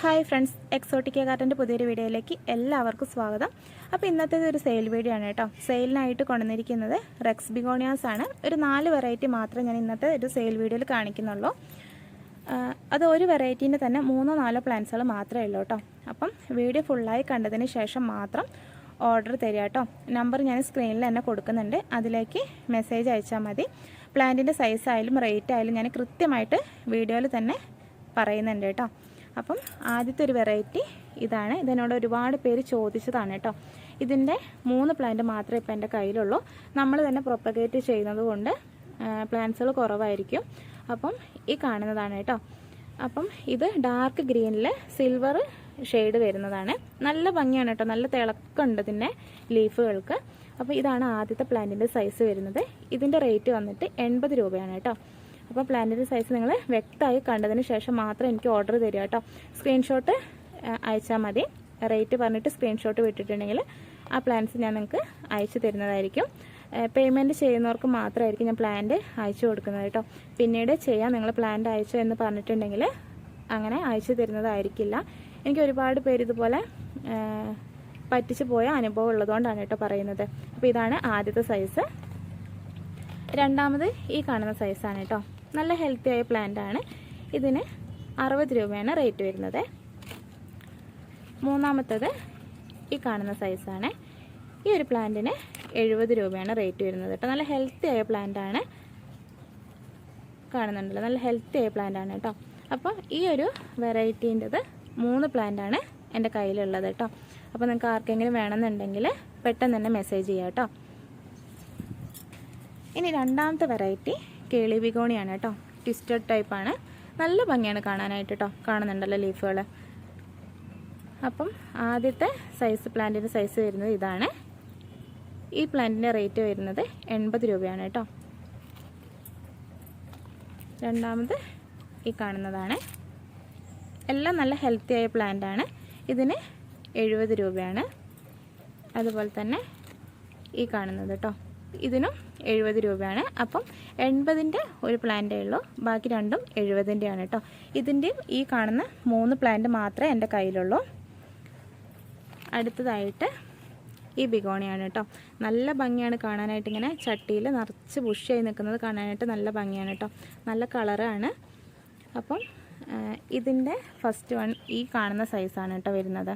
Hi friends Exotica ഗാർഡന്റെ പുതിയൊരു വീഡിയോയിലേക്ക് എല്ലാവർക്കും സ്വാഗതം. അപ്പോൾ ഇന്നത്തേത് ഒരു സെയിൽ വീഡിയോ ആണ് കേട്ടോ. സെയിലിനായിട്ട് കൊണ്ടുവന്നിരിക്കുന്നത് റെക്സ് ബിഗോണിയാസ് ആണ്. ഒരു നാല് വെറൈറ്റി മാത്രമേ ഞാൻ ഇന്നത്തെ ഒരു സെയിൽ വീഡിയോയിൽ കാണിക്കുന്നുള്ളൂ. അത് ഒരു വെറൈറ്റീന്റെ തന്നെ മൂന്നോ നാലോ പ്ലാന്റ്സുകൾ മാത്രമേ ഉള്ളൂ കേട്ടോ. അപ്പം വീഡിയോ ഫുള്ളായി കണ്ടതിന് ശേഷം മാത്രം ഓർഡർ തരിക കേട്ടോ. നമ്പർ ഞാൻ സ്ക്രീനിൽ തന്നെ കൊടുക്കുന്നുണ്ട്. അതിലേക്ക് മെസ്സേജ് അയച്ചാൽ മതി. പ്ലാന്റിന്റെ സൈസ് ആയാലും റേറ്റ് ആയാലും ഞാൻ കൃത്യമായിട്ട് വീഡിയോയിൽ തന്നെ പറയുന്നുണ്ട് കേട്ടോ. അപ്പം ആദ്യത്തെ ഒരു വെറൈറ്റി ഇതാണ്. ഇതിനോട് ഒരുപാട് പേര് ചോദിച്ചതാണ് കേട്ടോ. ഇതിന്റെ മൂന്ന് പ്ലാന്റ് മാത്രമേ ഇപ്പോൾ എന്റെ കയ്യിലുള്ളൂ. നമ്മൾ തന്നെ പ്രൊപ്പഗേറ്റ് ചെയ്യുന്നത് കൊണ്ട് പ്ലാന്റ്സുകൾ കുറവായിരിക്കും. അപ്പം ഈ കാണുന്നതാണ് കേട്ടോ. അപ്പം ഇത് ഡാർക്ക് ഗ്രീനിൽ സിൽവർ ഷെയ്ഡ് വരുന്നതാണ്. നല്ല ഭംഗിയാണ് കേട്ടോ. നല്ല തിളക്കമുണ്ട് ഇതിന്റെ ലീഫുകൾക്ക് അപ്പോൾ ഇതാണ് ആദ്യത്തെ പ്ലാന്റിന്റെ സൈസ് വരുന്നത്. ഇതിന്റെ റേറ്റ് വന്നിട്ട് എൺപത് രൂപയാണ് കേട്ടോ. അപ്പോൾ പ്ലാന്റിന്റെ സൈസ് നിങ്ങൾ വ്യക്തമായി കണ്ടതിന് ശേഷം മാത്രം എനിക്ക് ഓർഡർ തരിക കേട്ടോ. സ്ക്രീൻഷോട്ട് അയച്ചാൽ മതി. റേറ്റ് പറഞ്ഞിട്ട് സ്ക്രീൻഷോട്ട് വിട്ടിട്ടുണ്ടെങ്കിൽ ആ പ്ലാൻസ് ഞാൻ നിങ്ങൾക്ക് അയച്ചു തരുന്നതായിരിക്കും. പേയ്മെന്റ് ചെയ്യുന്നവർക്ക് മാത്രമായിരിക്കും ഞാൻ പ്ലാന്റ് അയച്ചു കൊടുക്കുന്നത് കേട്ടോ. പിന്നീട് ചെയ്യാം നിങ്ങൾ പ്ലാന്റ് അയച്ചു എന്ന് പറഞ്ഞിട്ടുണ്ടെങ്കിൽ അങ്ങനെ അയച്ചു തരുന്നതായിരിക്കില്ല. എനിക്ക് ഒരുപാട് പേര് ഇതുപോലെ പറ്റിച്ചു പോയ അനുഭവം ഉള്ളതുകൊണ്ടാണ് കേട്ടോ പറയുന്നത്. അപ്പോൾ ഇതാണ് ആദ്യത്തെ സൈസ് രണ്ടാമത് ഈ കാണുന്ന സൈസാണ് കേട്ടോ. നല്ല ഹെൽത്തി ആയ പ്ലാന്റ് ആണ്. ഇതിന് അറുപത് രൂപയാണ് റേറ്റ് വരുന്നത്. മൂന്നാമത്തത് ഈ കാണുന്ന സൈസാണ് ഈ ഒരു പ്ലാന്റിന് എഴുപത് രൂപയാണ് റേറ്റ് വരുന്നത് കേട്ടോ. നല്ല ഹെൽത്തി ആയ പ്ലാന്റ് ആണ്. കാണുന്നുണ്ടല്ലോ. നല്ല ഹെൽത്തി ആയ പ്ലാന്റ് ആണ് കേട്ടോ. അപ്പോൾ ഈ ഒരു വെറൈറ്റീന്റെത് മൂന്ന് പ്ലാന്റ് ആണ് എന്റെ കയ്യിലുള്ളത് കേട്ടോ. അപ്പോൾ നിങ്ങൾക്ക് ആർക്കെങ്കിലും വേണമെന്നുണ്ടെങ്കിൽ പെട്ടെന്ന് തന്നെ മെസ്സേജ് ചെയ്യാം കേട്ടോ. ഇനി രണ്ടാമത്തെ വെറൈറ്റി കേളി ബിഗോണിയാണ് കേട്ടോ. ട്വിസ്റ്റഡ് ടൈപ്പാണ് നല്ല ഭംഗിയാണ് കാണാനായിട്ട് കേട്ടോ. കാണുന്നുണ്ടല്ലോ ലീഫുകൾ അപ്പം ആദ്യത്തെ സൈസ് പ്ലാന്റിന്റെ സൈസ് വരുന്നത് ഇതാണ്. ഈ പ്ലാന്റിന്റെ റേറ്റ് വരുന്നത് എൺപത് രൂപയാണ് കേട്ടോ. രണ്ടാമത് ഈ കാണുന്നതാണ്. എല്ലാം നല്ല ഹെൽത്തി ആയ പ്ലാന്റാണ് ഇതിന് എഴുപത് രൂപയാണ്. അതുപോലെ തന്നെ ഈ കാണുന്നത് കേട്ടോ. ഇതിനും എഴുപത് രൂപയാണ്. അപ്പം എൺപതിന്റെ ഒരു പ്ലാന്റേ ഉള്ളൂ. ബാക്കി രണ്ടും എഴുപതിന്റെയാണ് കേട്ടോ. ഇതിന്റെയും ഈ കാണുന്ന മൂന്ന് പ്ലാന്റ് മാത്രമേ എന്റെ കയ്യിലുള്ളൂ. അടുത്തതായിട്ട് ഈ ബിഗോണിയാണ് കേട്ടോ. നല്ല ഭംഗിയാണ് കാണാനായിട്ട് ഇങ്ങനെ ചട്ടിയിൽ നിറച്ച് ബുഷിയായി നിൽക്കുന്നത് കാണാനായിട്ട് നല്ല ഭംഗിയാണ് കേട്ടോ. നല്ല കളറാണ്. അപ്പം ഇതിന്റെ ഫസ്റ്റ് വൺ ഈ കാണുന്ന സൈസാണ് കേട്ടോ വരുന്നത്.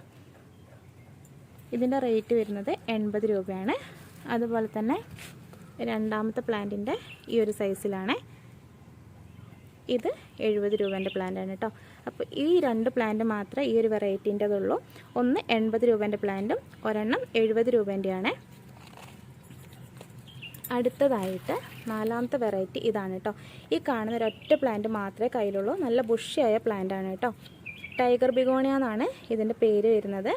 ഇതിന്റെ റേറ്റ് വരുന്നത് എൺപത് രൂപയാണ്. അതുപോലെ തന്നെ രണ്ടാമത്തെ പ്ലാന്റിന്റെ ഈ ഒരു സൈസിലാണ്. ഇത് എഴുപത് രൂപേന്റെ പ്ലാന്റാണ് കേട്ടോ അപ്പോൾ ഈ രണ്ട് പ്ലാന്റ് മാത്രമേ ഈ ഒരു വെറൈറ്റീന്റെതുള്ളൂ ഒന്ന് എൺപത് രൂപേന്റെ പ്ലാന്റും ഒരെണ്ണം എഴുപത് രൂപേന്റെയാണ് അടുത്തതായിട്ട് നാലാമത്തെ വെറൈറ്റി ഇതാണ് കേട്ടോ ഈ കാണുന്ന ഒരൊറ്റ പ്ലാന്റ് മാത്രമേ കയ്യിലുള്ളൂ. നല്ല ബുഷിയായ പ്ലാന്റാണ് കേട്ടോ ടൈഗർ ബിഗോണിയ എന്നാണ് ഇതിന്റെ പേര് വരുന്നത്.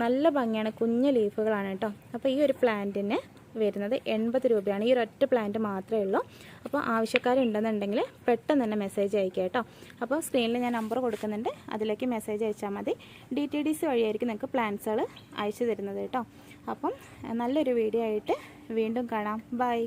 നല്ല ഭംഗിയാണ് കുഞ്ഞു ലീഫുകളാണ് കേട്ടോ. അപ്പോൾ ഈ ഒരു പ്ലാന്റിന് വരുന്നത് എൺപത് രൂപയാണ്. ഈ ഒരൊറ്റ പ്ലാന്റ് മാത്രമേ ഉള്ളൂ. അപ്പോൾ ആവശ്യക്കാരുണ്ടെന്നുണ്ടെങ്കിൽ പെട്ടെന്ന് തന്നെ മെസ്സേജ് അയക്കുക കേട്ടോ. അപ്പോൾ സ്ക്രീനിൽ ഞാൻ നമ്പർ കൊടുക്കുന്നുണ്ട്. അതിലേക്ക് മെസ്സേജ് അയച്ചാൽ മതി. ഡി ടി ഡി സി വഴിയായിരിക്കും നിങ്ങൾക്ക് പ്ലാന്റ്സുകൾ അയച്ചു തരുന്നത് കേട്ടോ. അപ്പം നല്ലൊരു വീഡിയോ ആയിട്ട് വീണ്ടും കാണാം. ബൈ